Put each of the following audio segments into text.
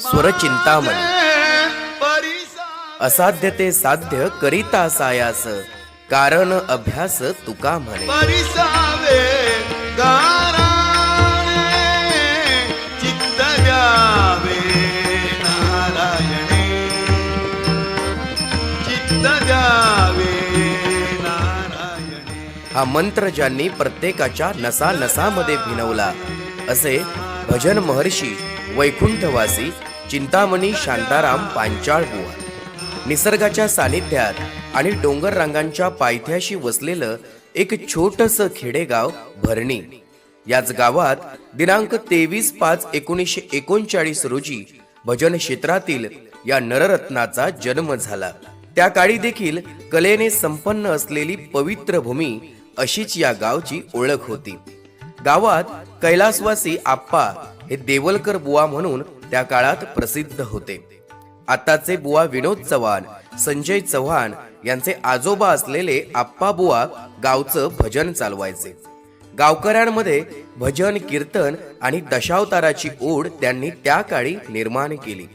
स्वरचिंतामणी. असाध्य ते साध्य करिता सायास कारण अभ्यास तुका म्हणे. हा मंत्र ज्यांनी प्रत्येकाच्या नसा नसामध्ये भिनवला असे भजन महर्षी वैकुंठवासी चिंतामणी शांताराम पांचाळ बुवा. निसर्गाच्या सानिध्यात आणि डोंगर रांगांच्या पायथ्याशी वसलेलं एक छोटस खेडेगाव भरणी. याच गावात दिनांक तेवीस पाच एकोणीसशे एकोणचाळीस रोजी भजन क्षेत्रातील या नररत्नाचा जन्म झाला. त्या काळी देखील कलेने संपन्न असलेली पवित्र भूमी अशीच या गावची ओळख होती. गावात कैलासवासी आप्पा हे देवलकर बुवा म्हणून त्या काळात प्रसिद्ध होते. आताचे बुवा विनोद चव्हाण संजय चव्हाण यांचे आजोबा असलेले आप्पा बुवा गावचं भजन चालवायचे. गावकऱ्यांमध्ये भजन कीर्तन आणि दशावताराची ओढ त्यांनी त्या काळी निर्माण केली.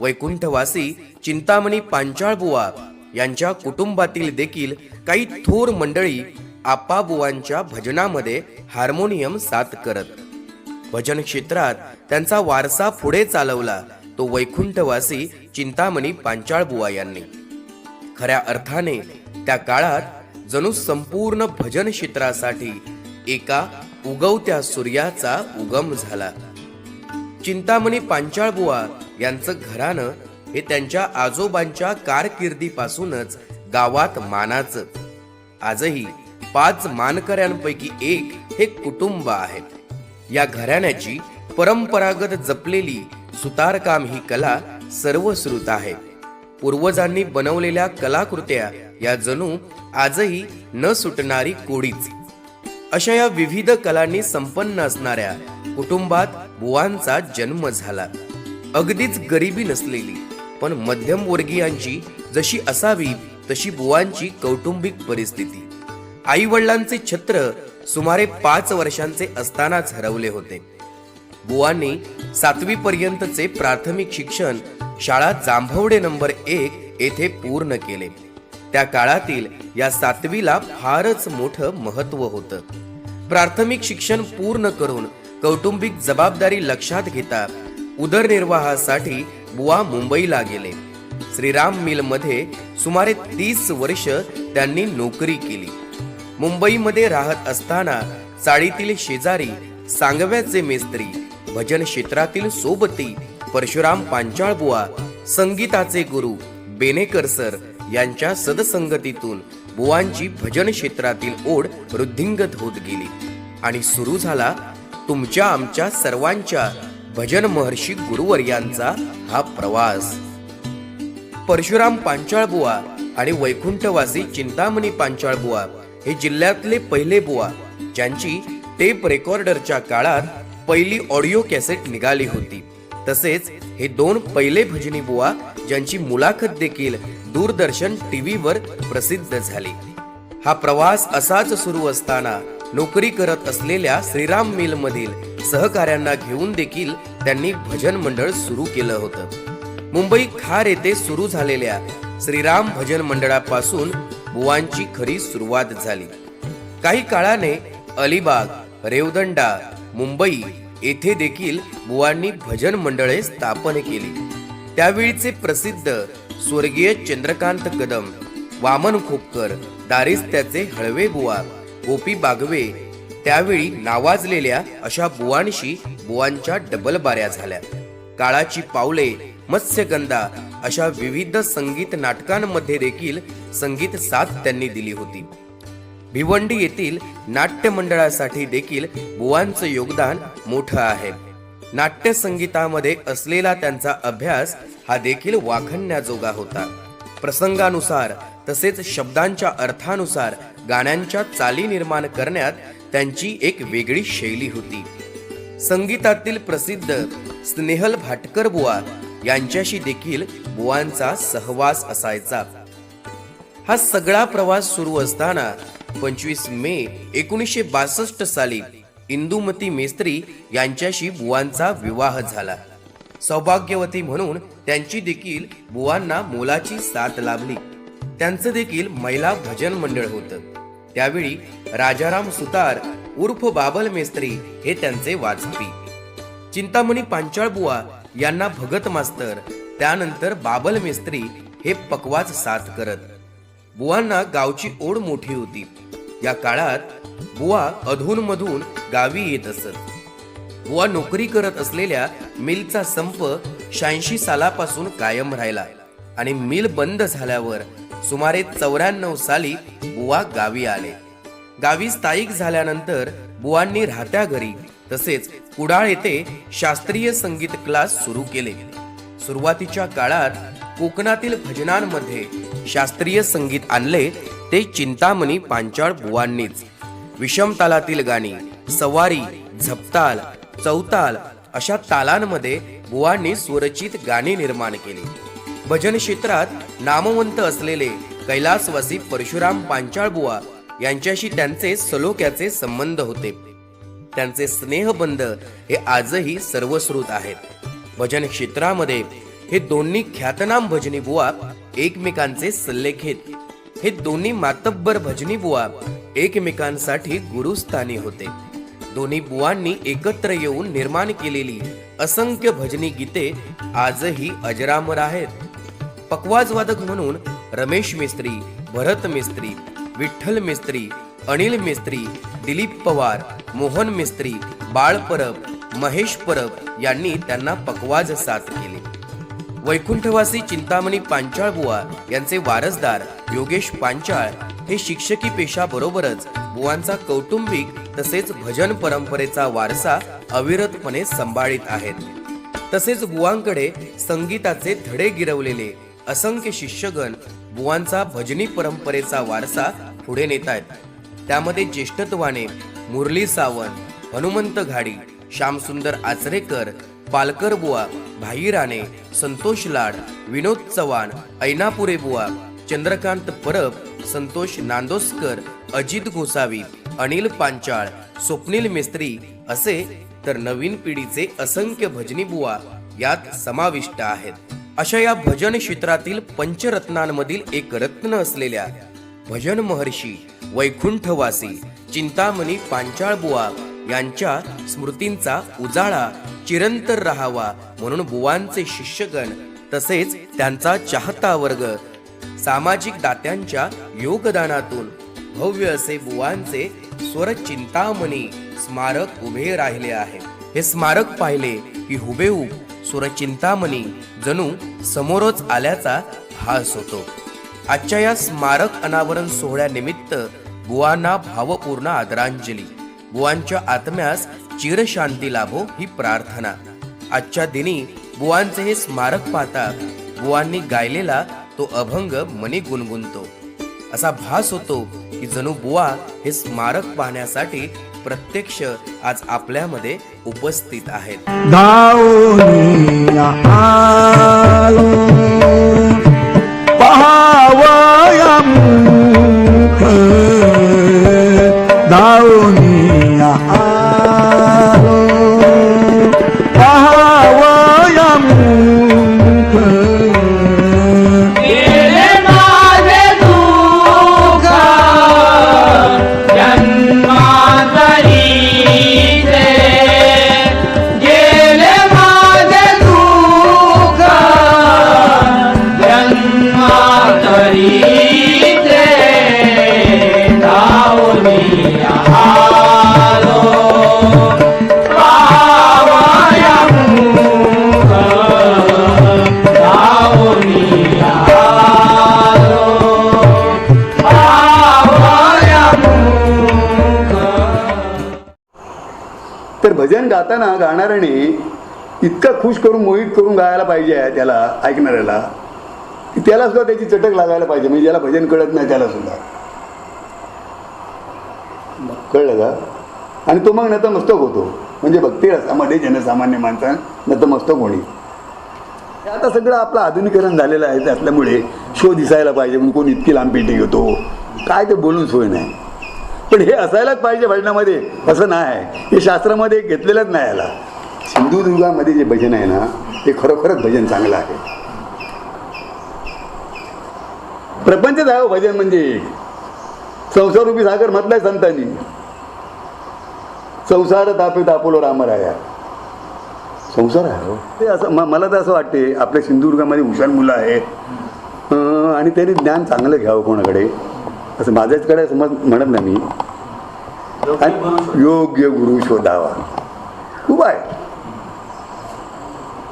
वैकुंठवासी चिंतामणी पांचाळ बुवा यांच्या कुटुंबातील देखील काही थोर मंडळी आप्पाबुवांच्या भजनामध्ये हार्मोनियम साथ करत. भजन क्षेत्रात त्यांचा वारसा पुढे चालवला तो वैकुंठवासी चिंतामणी पांचाळबुवा यांनी. खऱ्या अर्थाने त्या काळात जणू संपूर्ण भजन क्षेत्रासाठी एका उगवत्या सूर्याचा उगम झाला. चिंतामणी पांचाळबुवा यांचं घराणं हे त्यांच्या आजोबांच्या कारकिर्दीपासूनच गावात मानाचं. आजही पाच मानकऱ्यांपैकी एक हे कुटुंब आहेत. या घराण्याची परंपरागत जपलेली सुतारकाम ही कला सर्वश्रुत आहे. पूर्वजांनी बनवलेल्या कलाकृत्या या जणू आजही न सुटणारी कोडीच. अशा या विविध कलांनी संपन्न असणाऱ्या कुटुंबात बुवांचा जन्म झाला. अगदीच गरिबी नसलेली पण मध्यमवर्गीयांची जशी असावी तशी बुवांची कौटुंबिक परिस्थिती. आई वडिलांचे छत्र सुमारे पाच वर्षांचे असतानाच हरवले होते. बुवांनी सातवी पर्यंतचे प्राथमिक शिक्षण शाळा जांभवडे नंबर एक येथे पूर्ण केले. त्या काळातील या सातवीला फारच मोठं महत्त्व होतं. प्राथमिक शिक्षण पूर्ण करून कौटुंबिक जबाबदारी लक्षात घेता उदरनिर्वाहासाठी बुवा मुंबईला गेले. श्रीराम मिलमध्ये सुमारे तीस वर्ष त्यांनी नोकरी केली. मुंबईमध्ये राहत असताना चाळीतील शेजारी सांगव्याचे मेस्त्री भजन क्षेत्रातील सोबती परशुराम पांचाळबुवा संगीताचे गुरु बेनेकर सर यांच्या सदसंगतीतून बुवांची भजन क्षेत्रातील ओढ वृद्धिंगत होत गेली. आणि सुरू झाला तुमच्या आमच्या सर्वांच्या भजन महर्षी गुरुवर्यांचा हा प्रवास. परशुराम पांचाळबुवा आणि वैकुंठवासी चिंतामणी पांचाळबुवा हे जिल्ह्यातले पहिले बुवा ज्यांची टेप रेकॉर्डरच्या काळात पहिली ऑडिओ कॅसेट निघाली होती. तसेच हे दोन पहिले भजनी बुवा ज्यांची मुलाखत देखील दूरदर्शन टीव्हीवर प्रसिद्ध झाली. हा प्रवास असाच सुरू असताना नोकरी करत असलेल्या श्रीराम मिल मधील सहकाऱ्यांना घेऊन देखील त्यांनी भजन मंडळ सुरू केलं होतं. मुंबई खार येथे सुरू झालेल्या श्रीराम भजन मंडळापासून बुवांची खरी सुरुवात झाली. काही काळाने अलिबाग रेवदंडा मुंबई येथे देखील बुवांनी भजन मंडळे स्थापन केली. त्यावेळीचे प्रसिद्ध स्वर्गीय चंद्रकांत कदम वामन खोपकर दारिस्त्याचे हळवे बुवा गोपी बागवे त्यावेळी नावाजलेल्या अशा बुवांशी बुवांच्या डबल बाऱ्या झाल्या. काळाची पावले मत्स्यगंधा अशा विविध संगीत नाटकांमध्ये देखील संगीत साथ त्यांनी दिली होती. भिवंडी येथील नाट्य मंडळासाठी देखील बुवांचं योगदान मोठं आहे. नाट्य संगीतामध्ये असलेला त्यांचा अभ्यास हा देखील वाखणण्याजोगा होता. प्रसंगानुसार तसेच शब्दांच्या अर्थानुसार गाण्यांच्या चाली निर्माण करण्यात त्यांची एक वेगळी शैली होती. संगीतातील प्रसिद्ध स्नेहल भाटकर बुवा यांच्याशी देखील बुवांचा सहवास असायचा. हा सगळा प्रवास सुरू असताना पंचवीस मे एकोणीसशे बासष्ट साली इंदुमती मेस्त्री यांच्याशी बुवांचा विवाह झाला. सौभाग्यवती म्हणून त्यांची देखील बुवांना मोलाची साथ लाभली. त्यांचं देखील महिला भजन मंडळ होतं. त्यावेळी राजाराम सुतार उर्फ बाबल मेस्त्री हे त्यांचे वाजपी चिंतामणी पांचाळ बुवा यांना भगत मास्तर त्यानंतर बाबल मिस्त्री हे पकवाज साथ करत. बुवांना गावची ओढ मोठी होती. या काळात बुवा अधूनमधून गावी येत असत. बुवा नोकरी करत असलेल्या मिलचा संप शहाऐंशी सालापासून कायम राहिला आणि मिल बंद झाल्यावर सुमारे चौऱ्याण्णव साली बुवा गावी आले. गावी स्थायिक झाल्यानंतर बुवांनी राहत्या घरी. तसेच कुडाळ येथे शास्त्रीय संगीत क्लास सुरू केले. सुरुवातीच्या काळात कोकणातील भजनांमध्ये शास्त्रीय संगीत आणले ते चिंतामणी पांचाळ बुवांनीच. विषम तालातील गाणी सवारी झपताल चौताल अशा तालांमध्ये बुवांनी स्वरचित गाणी निर्माण केली. भजन क्षेत्रात नामवंत असलेले कैलासवासी परशुराम पांचाळ बुवा यांच्याशी त्यांचे सलोख्याचे संबंध होते. त्यांचे स्नेहबंध हे आजही सर्वश्रुत आहेत. भजन क्षेत्रामध्ये हे दोन्ही ख्यातनाम भजनी बुवा एकमेकांचे सल्ले घेत. हे दोन्ही मातब्बर भजनी बुवा एकमेकांसाठी गुरुस्थानी होते. दोन्ही बुवांनी एकत्र येऊन निर्माण केलेली असंख्य भजनी गीते आजही अजरामर आहेत. पकवाजवादक म्हणून रमेश मिस्त्री भरत मिस्त्री विठ्ठल मिस्त्री अनिल मिस्त्री दिलीप पवार मोहन मिस्त्री बाळ परब महेश परब यांनी त्यांना पकवाज साथ केले. वैकुंठवासी चिंतामणी पांचाळ बुवा यांचे वारसदार योगेश पांचाळ हे शिक्षकी पेशाबरोबरच बुवांचा कौटुंबिक तसेच भजन परंपरेचा वारसा अविरतपणे सांभाळीत आहेत. तसेच बुवांकडे संगीताचे धडे गिरवलेले असंख्य शिष्यगण बुवांचा भजनी परंपरेचा वारसा पुढे नेत आहेत त्यामध्ये ज्येष्ठत्वाने मुरली सावंत हनुमंत घाडी श्यामसुंदर आचरेकर पालकर बुवा भाई राणे संतोष लाड विनोद चव्हाण ऐनापुरे बुवा चंद्रकांत परब संतोष नांदोसकर अजित गोसावी अनिल पांचाळ स्वप्नील मिस्त्री असे तर नवीन पिढीचे असंख्य भजनी बुवा यात समाविष्ट आहेत. अशा या भजन क्षेत्रातील पंचरत्नांमधील एक रत्न असलेल्या भजन महर्षी वैकुंठवासी चिंतामणी पांचाळबुवा यांच्या स्मृतींचा उजाळा चिरंतर राहावा म्हणून बुवांचे शिष्यगण तसेच त्यांचा चाहता वर्ग सामाजिक दात्यांच्या योगदानातून भव्य असे बुवांचे स्वर चिंतामणी स्मारक उभे राहिले आहे. हे स्मारक पाहिले की हुबेहूब सुरचिंतामणी जणू समोरच आल्याचा भास होतो. आजच्या या स्मारक अनावरण सोहळ्यानिमित्त बुवांना भावपूर्ण आदरांजली. बुवांच्या आत्म्यास चिरशांती लाभो ही प्रार्थना. आजच्या दिनी बुवांचे हे स्मारक पाहता बुवांनी गायलेला तो अभंग मनी गुणगुणतो. असा भास होतो की जणू बुवा हे स्मारक पाहण्यासाठी प्रत्यक्ष आज आपल्यामध्ये उपस्थित आहेत. धावून भजन गाताना गाणाऱ्याने इतकं खुश करून मोहित करून गायला पाहिजे त्याला ऐकणाऱ्याला की त्याला सुद्धा त्याची चटक लागायला पाहिजे. म्हणजे ज्याला भजन कळत नाही त्याला सुद्धा. कळलं का? आणि तो मग नतमस्तक होतो. म्हणजे भक्ती रसामध्ये जनसामान्य माणसा नतमस्तक होणे. आता सगळं आपलं आधुनिकरण झालेलं आहे असल्यामुळे शो दिसायला पाहिजे म्हणून कोण इतकी लांब पेटी घेतो. काय ते बोलून सोय नाही. पण हे असायलाच पाहिजे भजनामध्ये. असं नाही. हे शास्त्रामध्ये घेतलेलंच नाही याला. सिंधुदुर्गामध्ये जे भजन आहे ना ते खरोखरच भजन चांगलं आहे. प्रपंच जावं भजन म्हणजे. संसार रूपी सागर म्हटलाय संतांनी. संसार तापे तापलो रामराया. संसार आहे हो. ते असं मला तर असं वाटते आपल्या सिंधुदुर्गामध्ये हुशार मुलं आहेत. आणि त्यांनी ज्ञान चांगलं घ्यावं कोणाकडे. असं माझ्याचकडे समज म्हणत नाही मी. आणि योग्य गुरु शोधावा. खूप आहे.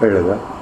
कळलं का?